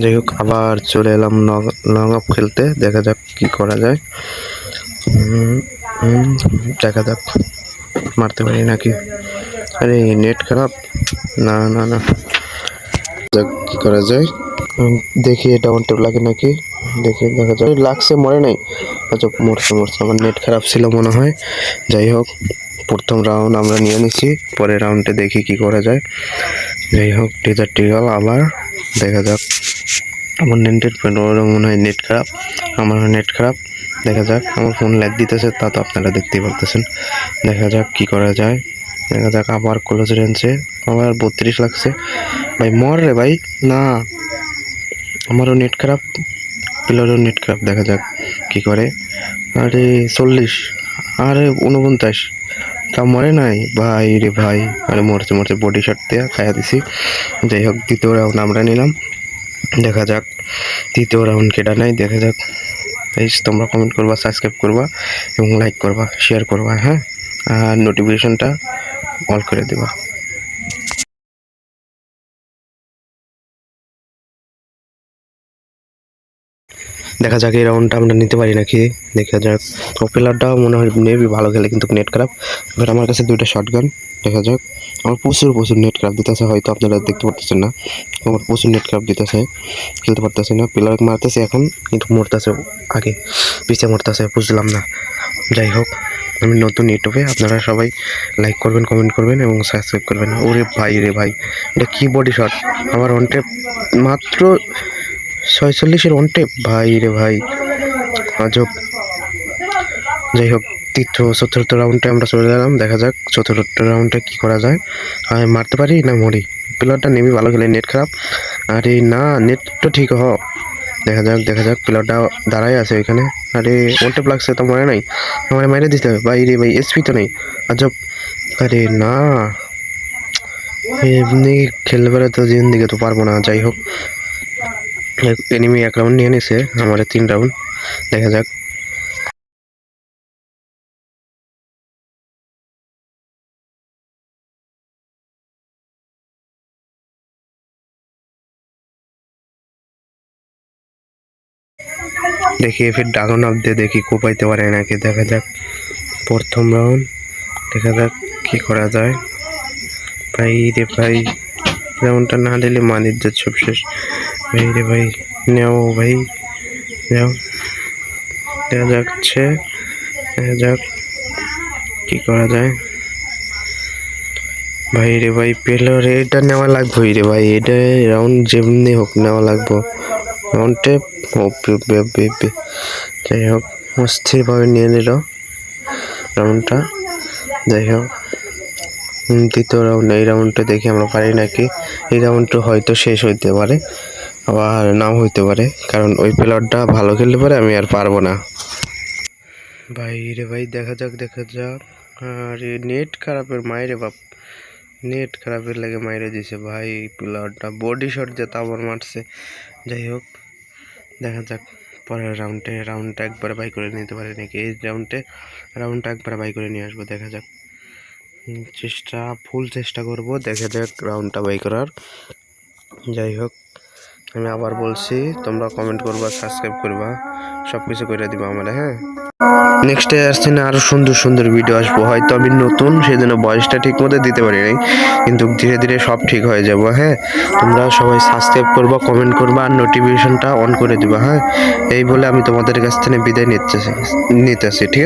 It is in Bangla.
যাই হোক, আবার চলে এলাম লং আপ খেলতে, দেখা যাক কি করা যায়। দেখা যাক, মারতে পারি নাকি? আরে, নেট খারাপ? না না না। যাক, কি করা যায়? দেখি অন টেপ লাগে নাকি? দেখি, দেখা যায় লাগছে, মরে নাই। আচ্ছা মরছে মরছে, আমার নেট খারাপ ছিল মনে হয়। যাই হোক। প্রথম রাউন্ড আমরা নিয়ে নিছি, পরের রাউন্ডে দেখি কি করা যায়। যাই হোক টিজার টিগাল আবার, দেখা যাক। আমার নেটের ওর মনে হয় নেট খারাপ আমার নেট খারাপ। দেখা যাক, আমার ফোন ল্যাগ দিতেছে, তা তো আপনারা দেখতেই পারতেছেন। দেখা যাক কি করা যায়। দেখা যাক আবার ক্লোজ রেঞ্জে আবার বত্রিশ লাগছে। ভাই, মর রে ভাই, না। আমারও নেট খারাপ পিলারও নেট খারাপ, দেখা যাক কি করে। আরে, চল্লিশ, আরে, উনপঞ্চাশ। তা মনে নাই। ভাই রে ভাই, আরে মরছে মরছে বডি শার্ট দিয়ে খাইয়া দিছি। যাই হোক, দ্বিতীয় রাউন্ড আমরা নিলাম। দেখা যাক তৃতীয় রাউন্ড কেটা নাই, দেখা যাক। এই তোমরা কমেন্ট করবা সাবস্ক্রাইব করবা এবং লাইক করবা শেয়ার করবা হ্যাঁ? আর নোটিফিকেশনটা অল করে দেবা। দেখা যাক এই রাউন্ডটা আমরা নিতে পারি নাকি। দেখা যাক। ওপেলারটাও মনে হয় নেবি ভালো খেলে কিন্তু নেট খারাপ। এবার আমার কাছে দুইটা শর্ট গান দেখা যাক। আমার প্রচুর প্রচুর নেট খারাপ দিতেছে, হয়তো আপনারা দেখতে পারতেছেন না। আমার প্রচুর নেট খারাপ দিতেছে, খেলতে পারতেছে না। পিলার মারতেছে এখন, কিন্তু মরতেছে আগে। পিছিয়ে মরতেছে, বুঝলাম না। যাই হোক, আমি নতুন ইউটিউবে আপনারা সবাই লাইক করবেন কমেন্ট করবেন এবং সাবস্ক্রাইব করবেন। ওরে ভাই রে ভাই, এটা কি বডি শট আমার অনটেপ মাত্র ছয়চল্লিশের অনটেপ ভাই রে ভাই, আজব। যাই হোক, তৃতীয় চতুর্থ রাউন্ডে আমরা চলে গেলাম দেখা যাক চতুর্থ রাউন্ডে কি করা যায়। আর মারতে পারি না মরি? প্লেয়ারটা নেমে ভালো খেলে নেট খারাপ? আরে না নেট তো ঠিক হ। দেখা যাক দেখা যাক প্লেয়ারটা দাঁড়াই আছে এখানে আরে ওনটেপ লাগছে, তো মনে নাই। আমার মেরে দিতে হবে। ভাই রে ভাই এসপি তো নেই। আজব। আরে না। এমনি পারে তো দিন দিকে তো পারব না। যাই হোক এনিমি এক রাউন্ড নিয়ে নিছে আমার তিন রাউন্ড দেখা যাক। দেখি ফির ড্রাগন অফ দিয়ে দেখি কোপাইতে পারে নাকি, দেখা যাক। প্রথম রাউন্ড দেখা যাক কি করা যায়। ভাই রে ভাই রাউন্ডটা না দিলে মানির যাচ্ছে সব শেষ ভাই রে ভাই, নেও ভাই, নেও। দেখা যাচ্ছে দেখা যাক কি করা যায়। ভাই রে ভাই, পেল রে, এটা নেওয়া লাগবে রে ভাই, এটা রাউন্ড যেমনি হোক নেওয়া লাগবে। রাউন্ডে যাই হোক, অস্থিরভাবে নিয়ে নিল রাউন্ডটা যাই হোক দ্বিতীয় রাউন্ড এই রাউন্ডটা দেখি আমরা পারি নাকি? এই রাউন্ডটা হয়তো শেষ হইতে পারে। আবার নাও হইতে পারে, কারণ ওই প্লেয়ারটা ভালো খেলতে পারে, আমি আর পারব না। ভাই রে ভাই, দেখা যাক দেখা যাক। আর নেট খারাপের মায়েরে বাপ। নেট খারাপের লাগে মাইরে দিছে ভাই প্লেয়ারটা বডি শট দিয়ে তাবর মারছে। যাই হোক, দেখা যাক। পরের রাউন্ডে রাউন্ডটা একবার বাই করে নিতে পারে নাকি? এই রাউন্ডে রাউন্ডটা একবার বাই করে নিয়ে আসব, দেখা যাক। চেষ্টা ফুল চেষ্টা করব, দেখা যাক রাউন্ডটা বাই করার। যাই হোক। আমি আবার বলছি, তোমরা কমেন্ট করবা সাবস্ক্রাইব করবা সব কিছু করে দিবা আমার হ্যাঁ? নেক্সটে আসছে না আরও সুন্দর সুন্দর ভিডিও আসব। হয়তো আমি নতুন সেই জন্য বয়সটা ঠিক মতো দিতে পারি নাই, কিন্তু ধীরে ধীরে সব ঠিক হয়ে যাব হ্যাঁ? তোমরা সবাই সাবস্ক্রাইব করবা কমেন্ট করবা, আর নোটিফিকেশনটা অন করে দিবা হ্যাঁ? এই বলে আমি তোমাদের কাছ থেকে বিদায় নিতেছি নিতেছি, ঠিক আছে?